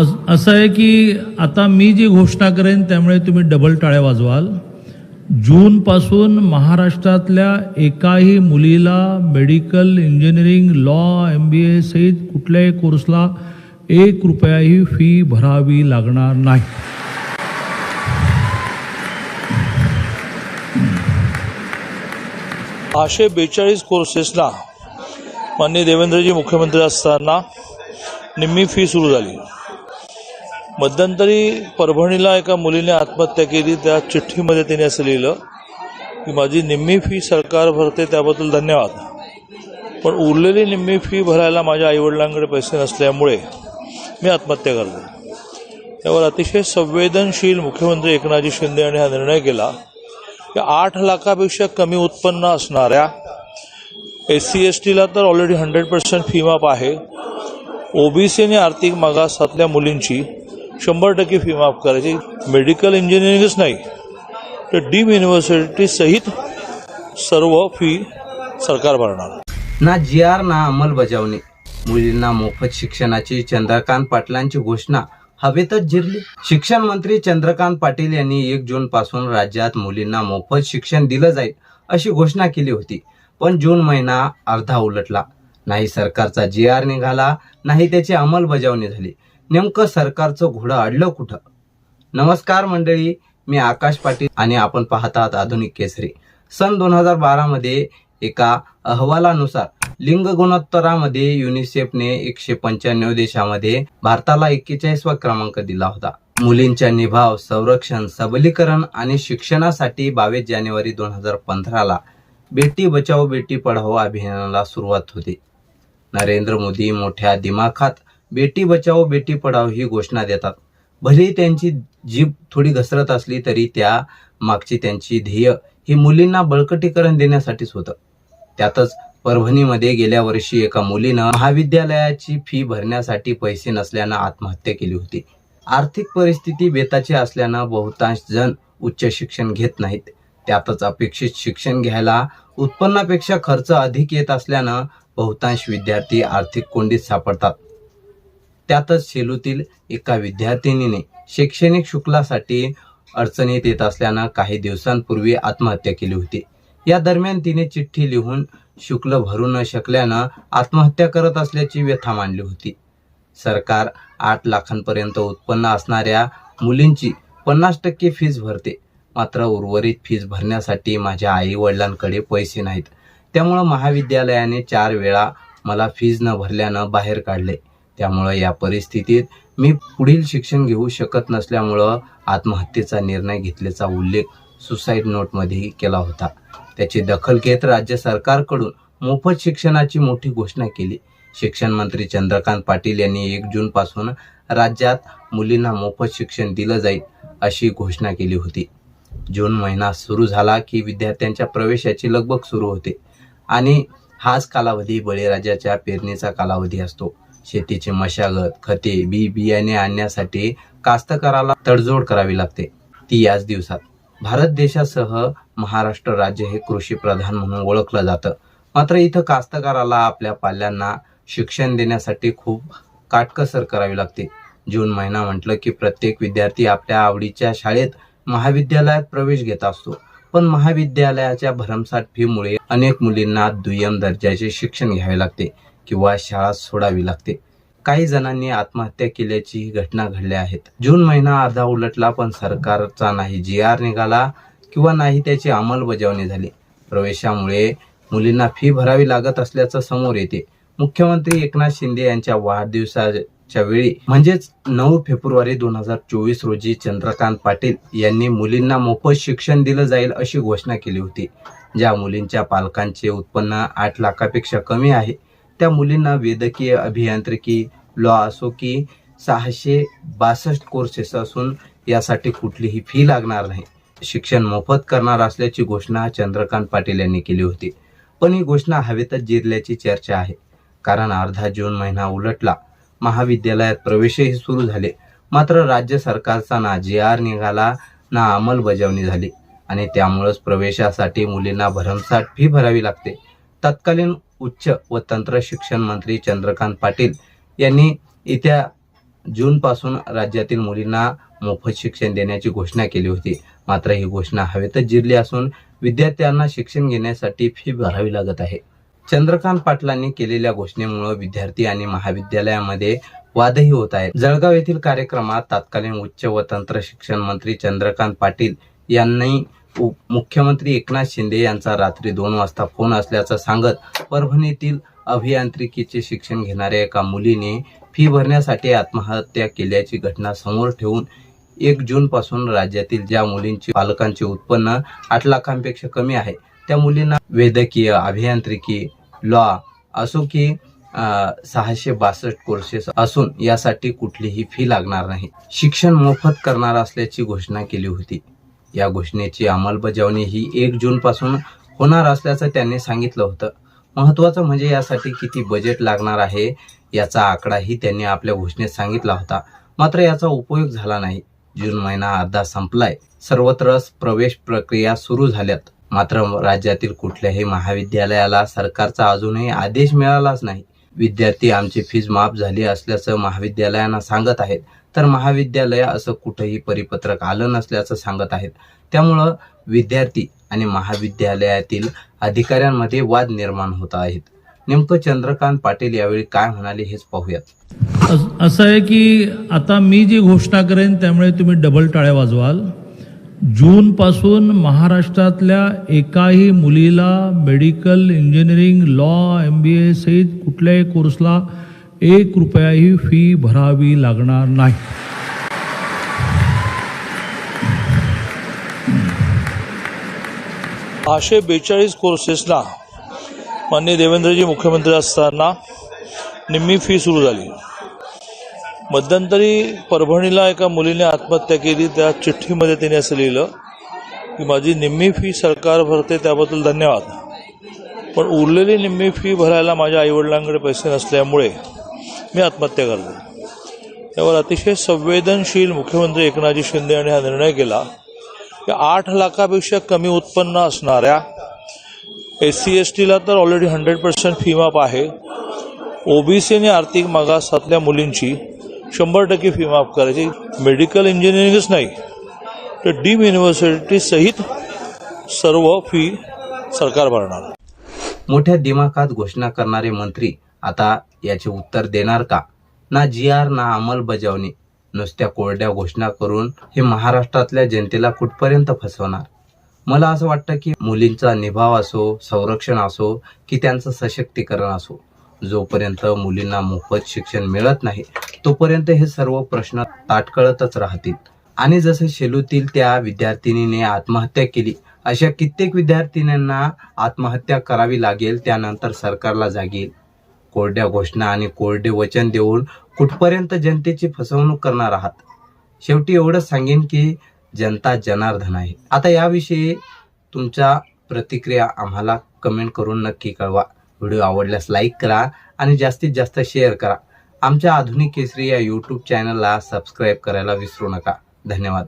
असं आहे की आता मी जी घोषणा करेन त्यामुळे तुम्ही डबल टाळ्या वाजवाल. जूनपासून महाराष्ट्रातल्या एकाही मुलीला medical engineering law M B A सहित कुठल्याही कोर्सला एक रुपयाही फी भरावी लागणार नाही. सहाशे बेचाळीस कोर्सेसला माननीय देवेंद्रजी मुख्यमंत्री असताना निम्मी फी सुरू झाली. मध्यंतरी परभणीला एका मुलीने आत्महत्या केली. त्या चिठ्ठीमध्ये तिने असं लिहिलं की माझी निम्मी फी सरकार भरते त्याबद्दल धन्यवाद. पण उरलेली निम्मी फी भरायला माझ्या आईवडिलांकडे पैसे नसल्यामुळे मी आत्महत्या करते. त्यावर अतिशय संवेदनशील मुख्यमंत्री एकनाथजी शिंदे यांनी हा निर्णय केला की आठ लाखापेक्षा कमी उत्पन्न असणाऱ्या एस सी एस टीला तर ऑलरेडी हंड्रेड पर्सेंट फी माफ आहे. ओबीसी आणि आर्थिक मागासातल्या मुलींची शंभर टक्के फी माफ करायची. मेडिकल इंजिनिअरिंगच नाही. तर डीम युनिव्हर्सिटी सहित सर्व फी सरकार भरणार. ना जी आर ना अंमलबजावणी. मुलींना मोफत शिक्षणाची चंद्रकांत पाटलांची घोषणा हवेतच जिरली शिक्षण मंत्री चंद्रकांत पाटील यांनी एक जून पासून राज्यात मुलींना मोफत शिक्षण दिलं जाईल अशी घोषणा केली होती. पण जून महिना अर्धा उलटला. नाही सरकारचा जी आर निघाला नाही त्याची अंमलबजावणी झाली. नेमकं सरकारचं घोडं अडलं कुठं? नमस्कार मंडळी मी आकाश पाटील आणि आपण पाहतात आधुनिक केसरी. सन दोन हजार बारामध्ये एका अहवालानुसार लिंग गुणोत्तरामध्ये युनिसेफने एकशे पंच्याण्णव देशामध्ये भारताला एक्केचाळीसवा क्रमांक दिला होता. मुलींच्या निभाव संरक्षण सबलीकरण आणि शिक्षणासाठी बावीस जानेवारी दोन हजार पंधराला बेटी बचाओ बेटी पढाओ अभियानाला सुरुवात होती. नरेंद्र मोदी मोठ्या दिमाखात बेटी बचाओ बेटी पढाओ ही घोषणा देतात. भलेही त्यांची जीभ थोडी घसरत असली तरी त्या मागची त्यांची ध्येय ही मुलींना बळकटीकरण देण्यासाठीच होतं. त्यातच परभणीमध्ये गेल्या वर्षी एका मुलीनं महाविद्यालयाची फी भरण्यासाठी पैसे नसल्यानं आत्महत्या केली होती. आर्थिक परिस्थिती बेताची असल्यानं बहुतांश जण उच्च शिक्षण घेत नाहीत. त्यातच अपेक्षित शिक्षण घ्यायला उत्पन्नापेक्षा खर्च अधिक येत असल्यानं बहुतांश विद्यार्थी आर्थिक कोंडीत सापडतात. त्यातच सेलूतील एका विद्यार्थिनीने शैक्षणिक शुक्लासाठी अडचणीत येत असल्यानं काही दिवसांपूर्वी आत्महत्या केली होती. या दरम्यान तिने चिठ्ठी लिहून शुल्क भरू न शकल्यानं आत्महत्या करत असल्याची व्यथा मांडली होती. सरकार आठ लाखांपर्यंत उत्पन्न असणाऱ्या मुलींची पन्नास टक्के फीज भरते. मात्र उर्वरित फीज भरण्यासाठी माझ्या आई वडिलांकडे पैसे नाहीत. त्यामुळं महाविद्यालयाने चार वेळा मला फीज न भरल्यानं बाहेर काढले. त्यामुळं या परिस्थितीत मी पुढील शिक्षण घेऊ शकत नसल्यामुळं आत्महत्येचा निर्णय घेतल्याचा उल्लेख सुसाईड नोटमध्येही केला होता. त्याची दखल घेत राज्य सरकारकडून मोफत शिक्षणाची मोठी घोषणा केली. शिक्षण मंत्री चंद्रकांत पाटील यांनी एक जूनपासून राज्यात मुलींना मोफत शिक्षण दिलं जाईल अशी घोषणा केली होती. जून महिना सुरू झाला की विद्यार्थ्यांच्या प्रवेशाची लगबग सुरू होते आणि हाच कालावधी बळीराजाच्या पेरणीचा कालावधी असतो. शेतीची मशागत खते बी बियाणे आणण्यासाठी कास्तकाराला तडजोड करावी लागते. ती याच दिवसात. भारत देशासह महाराष्ट्र राज्य हे कृषी प्रधान म्हणून ओळखलं जातं. मात्र इथं कास्तकाराला आपल्या पाल्यांना शिक्षण देण्यासाठी खूप काटकसर करावी लागते. जून महिना म्हटलं की प्रत्येक विद्यार्थी आपल्या आवडीच्या शाळेत महाविद्यालयात प्रवेश घेत असतो. पण महाविद्यालयाच्या भरमसाठ फीमुळे अनेक मुलींना दुय्यम दर्जाचे शिक्षण घ्यावे लागते. किंवा शाळा सोडावी लागते. काही जणांनी आत्महत्या केल्याची घटना घडल्या आहेत. जून महिना अर्धा उलटला पण सरकारचा नाही. जी आर निघाला किंवा नाही त्याची अंमलबजावणी झाली. प्रवेशामुळे मुलींना फी भरावी लागत असल्याचं समोर येते. मुख्यमंत्री एकनाथ शिंदे यांच्या वाढदिवसाच्या वेळी म्हणजेच नऊ फेब्रुवारी दोन हजार चोवीस रोजी चंद्रकांत पाटील यांनी मुलींना मोफत शिक्षण दिलं जाईल अशी घोषणा केली होती. ज्या मुलींच्या पालकांचे उत्पन्न आठ लाखापेक्षा कमी आहे त्या मुलींना वेदकीय अभियांत्रिकी लॉ असो की सहाशे बासष्ट कोर्सेस असून यासाठी कुठलीही फी लागणार नाही. शिक्षण मोफत करणार असल्याची घोषणा चंद्रकांत पाटील यांनी केली होती. पण ही घोषणा हवेतच जिरल्याची चर्चा आहे. कारण अर्धा जून महिना उलटला. महाविद्यालयात प्रवेशही सुरू झाले. मात्र राज्य सरकारचा ना जी आर निघाला ना अंमलबजावणी झाली. आणि त्यामुळेच प्रवेशासाठी मुलींना भरमसाठ फी भरावी लागते. तत्कालीन उच्च व तंत्र शिक्षण मंत्री चंद्रकांत पाटील यांनी येत्या जूनपासून राज्यातील मुलींना मोफत शिक्षण देण्याची घोषणा केली होती. मात्र ही घोषणा हवेतच जिरली असून विद्यार्थ्यांना शिक्षण घेण्यासाठी फी भरावी लागत आहे. चंद्रकांत पाटलांनी केलेल्या घोषणेमुळे विद्यार्थी आणि महाविद्यालयामध्ये वादही होत आहेत. जळगाव येथील कार्यक्रमात तत्कालीन उच्च व तंत्र शिक्षण मंत्री चंद्रकांत पाटील यांनी मुख्यमंत्री एकनाथ शिंदे यांचा रात्री दोन वाजता फोन असल्याचं सांगत परभणीतील अभियांत्रिकीचे शिक्षण घेणाऱ्या एका मुलीने फी भरण्यासाठी आत्महत्या केल्याची घटना समोर ठेवून एक जून पासून राज्यातील ज्या मुलींची पालकांचे उत्पन्न आठ लाखांपेक्षा कमी आहे त्या मुलींना वैद्यकीय अभियांत्रिकी लॉ असो की सहाशे बासष्ट कोर्सेस असून यासाठी कुठलीही फी लागणार नाही. शिक्षण मोफत करणार असल्याची घोषणा केली होती. या घोषणेची अंमलबजावणी ही एक जून पासून होणार असल्याचं त्यांनी सांगितलं होतं. महत्वाचं म्हणजे यासाठी किती बजेट लागणार आहे याचा आकडाही त्यांनी आपल्या घोषणेत सांगितला होता. मात्र याचा उपयोग झाला नाही. जून महिना अर्धा संपलाय. सर्वत्र प्रवेश प्रक्रिया सुरू झाल्यात. मात्र राज्यातील कुठल्याही महाविद्यालयाला सरकारचा अजूनही आदेश मिळालाच नाही. विद्यार्थी आमची फीज माफ झाली असल्याचं महाविद्यालयांना सांगत आहेत. तर महाविद्यालय असं कुठंही परिपत्रक आलं नसल्याचं सांगत आहेत. त्यामुळं विद्यार्थी आणि महाविद्यालयातील अधिकाऱ्यांमध्ये वाद निर्माण होत आहेत. नेमकं चंद्रकांत पाटील यावेळी काय म्हणाले हेच पाहूयात. असं आहे की आता मी जी घोषणा करेन त्यामुळे तुम्ही डबल टाळ्या वाजवाल. जूनपासून महाराष्ट्रातल्या एकाही मुलीला medical engineering law M B A सहित कुठल्याही कोर्सला एक रुपयाही फी भरावी लागणार नाही. सहाशे बेचाळीस कोर्सेसला माननीय देवेंद्रजी मुख्यमंत्री असताना निम्मी फी सुरू झाली. मध्यंतरी परभणीला एका मुलीने आत्महत्या केली त्या चिठ्ठीमध्ये तिने असं लिहिलं की माझी निम्मी फी सरकार भरते त्याबद्दल धन्यवाद. पण उरलेली निम्मी फी भरायला माझ्या आईवडिलांकडे पैसे नसल्यामुळे मी आत्महत्या करतो त्यावर अतिशय संवेदनशील मुख्यमंत्री एकनाथजी शिंदे यांनी हा निर्णय केला. की आठ लाखापेक्षा कमी उत्पन्न असणाऱ्या एस सी एस टीला तर ऑलरेडी हंड्रेड पर्सेंट फी माफ आहे. ओबीसी आणि आर्थिक मागासातल्या मुलींची शंभर टक्के फी माफ करायची. मेडिकल इंजिनिअरिंगच नाही. तर डीम युनिव्हर्सिटी सहित सर्व फी सरकार भरणार. मोठ्या दिमाखात घोषणा करणारे मंत्री आता याचे उत्तर देणार का? ना जी आर ना अंमलबजावणी. नुसत्या कोरड्या घोषणा करून हे महाराष्ट्रातल्या जनतेला कुठपर्यंत फसवणार? मला असं वाटतं की मुलींचा निभाव असो संरक्षण असो की त्यांचं सशक्तीकरण असो जोपर्यंत मुलींना मोफत शिक्षण मिळत नाही तोपर्यंत हे सर्व प्रश्न ताटकळतच राहतील. आणि जसं शेलूतील त्या विद्यार्थिनीने आत्महत्या केली अशा कित्येक विद्यार्थिन्यांना आत्महत्या करावी लागेल त्यानंतर सरकारला जागेल. कोरड्या घोषणा आणि कोरडे वचन देऊन कुठपर्यंत जनतेची फसवणूक करणार आहात? शेवटी एवढंच सांगेन की जनता जनार्दन आहे. आता याविषयी तुमच्या प्रतिक्रिया आम्हाला कमेंट करून नक्की कळवा. व्हिडिओ आवडल्यास लाईक करा आणि जास्तीत जास्त शेअर करा. आमच्या आधुनिक केसरी या यूट्यूब चॅनलला सबस्क्राईब करायला विसरू नका. धन्यवाद.